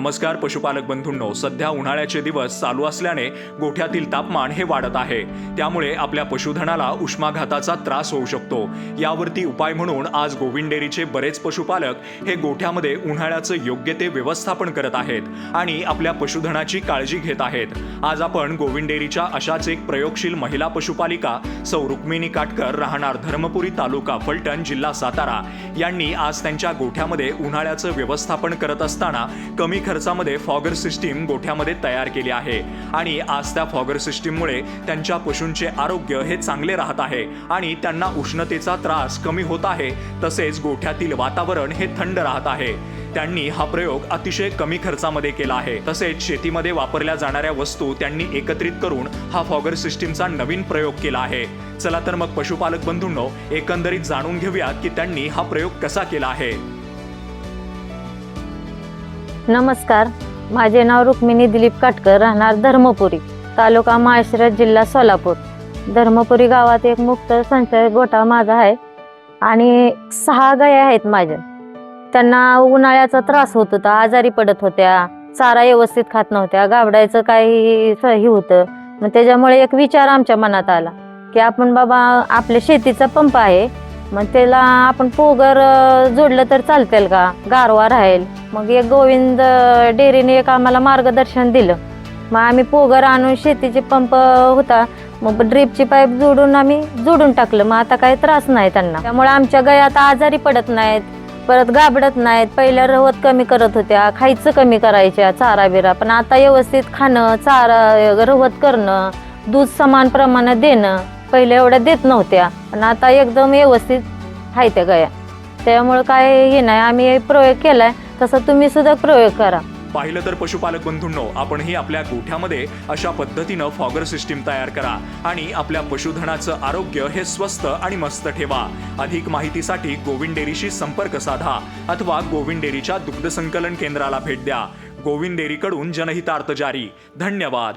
नमस्कार पशुपालक बंधूंनो. सध्या उन्हाळ्याचे दिवस चालू असल्याने गोठ्यातील तापमान हे वाढत आहे. त्यामुळे आपल्या पशुधनाला उष्माघाताचा त्रास होऊ शकतो. यावरती उपाय म्हणून आज गोविंद डेअरीचे बरेच पशुपालक हे गोठ्यामध्ये उन्हाळ्याचं योग्य ते व्यवस्थापन करत आहेत आणि आपल्या पशुधनाची काळजी घेत आहेत. आज आपण गोविंद डेअरीच्या अशाच एक प्रयोगशील महिला पशुपालिका सौ रुक्मिणी काटकर राहणार धर्मपुरी तालुका फलटण जिल्हा सातारा यांनी आज त्यांच्या गोठ्यामध्ये उन्हाळ्याचं व्यवस्थापन करत असताना कमी खर्चामध्ये फॉगर सिस्टीम गोठ्यामध्ये तयार केली आहे. आणि आज त्या फॉगर सिस्टीममुळे त्यांच्या पशूंचे आरोग्य हे चांगले राहत आहे. आणि त्यांना उष्णतेचा त्रास कमी होत आहे तसेच गोठ्यातील वातावरण हे थंड राहत आहे. त्यांनी हा प्रयोग अतिशय कमी खर्चामध्ये केला आहे. तसेच शेतीमध्ये वापरल्या जाणाऱ्या वस्तू त्यांनी एकत्रित करून हा फॉगर सिस्टीमचा नवीन प्रयोग केला आहे. चला तर मग पशुपालक बंधूंनो एकंदरीत जाणून घेऊयात की त्यांनी हा प्रयोग कसा केला आहे. नमस्कार. माझे नाव रुक्मिणी दिलीप काटकर राहणार धर्मपुरी तालुका माळशिरस जिल्हा सोलापूर. धर्मपुरी गावात एक मुक्त संचय गोठा माझा आहे आणि सहा गाया आहेत माझ्या. त्यांना उन्हाळ्याचा त्रास होत होता आजारी पडत होत्या चारा व्यवस्थित खात नव्हत्या गाबडायचं काही हे होतं. मग त्याच्यामुळे एक विचार आमच्या मनात आला की आपण बाबा आपल्या शेतीचा पंप आहे मग त्याला आपण पोगर जोडलं तर चालतेल का? गारवा राहील. मग एक गोविंद डेअरीने एक आम्हाला मार्गदर्शन दिलं. मग आम्ही पोगर आणून शेतीचे पंप होता. मग ड्रीपची पाईप जोडून आम्ही जोडून टाकलं. मग आता काही त्रास नाही त्यांना. त्यामुळे आमच्या गाय आता आजारी पडत नाहीत परत गाबडत नाहीत. पहिल्या रवत कमी करत होत्या खायचं कमी करायच्या चारा बिरा पण आता व्यवस्थित खाणं चारा रवत करणं दूध समान प्रमाणात देणं पहिले एवढ्या देत नव्हत्या. पण आता एकदम व्यवस्थित आहे त्या गाया. त्यामुळे काय हे नाही आम्ही प्रयोग केलाय. तसा तुम्ही सुद्धा प्रयोग करा. पाहिलं तर पशुपालक बंधूंनो आपणही आपल्या गोठ्यामध्ये अशा पद्धतीनं फॉगर सिस्टीम तयार करा आणि आपल्या पशुधनाचं आरोग्य हे स्वस्त आणि मस्त ठेवा. अधिक माहितीसाठी गोविंद डेअरीशी संपर्क साधा अथवा गोविंद डेअरीच्या दुग्ध संकलन केंद्राला भेट द्या. गोविंद डेअरीकडून जनहितार्थ जारी. धन्यवाद.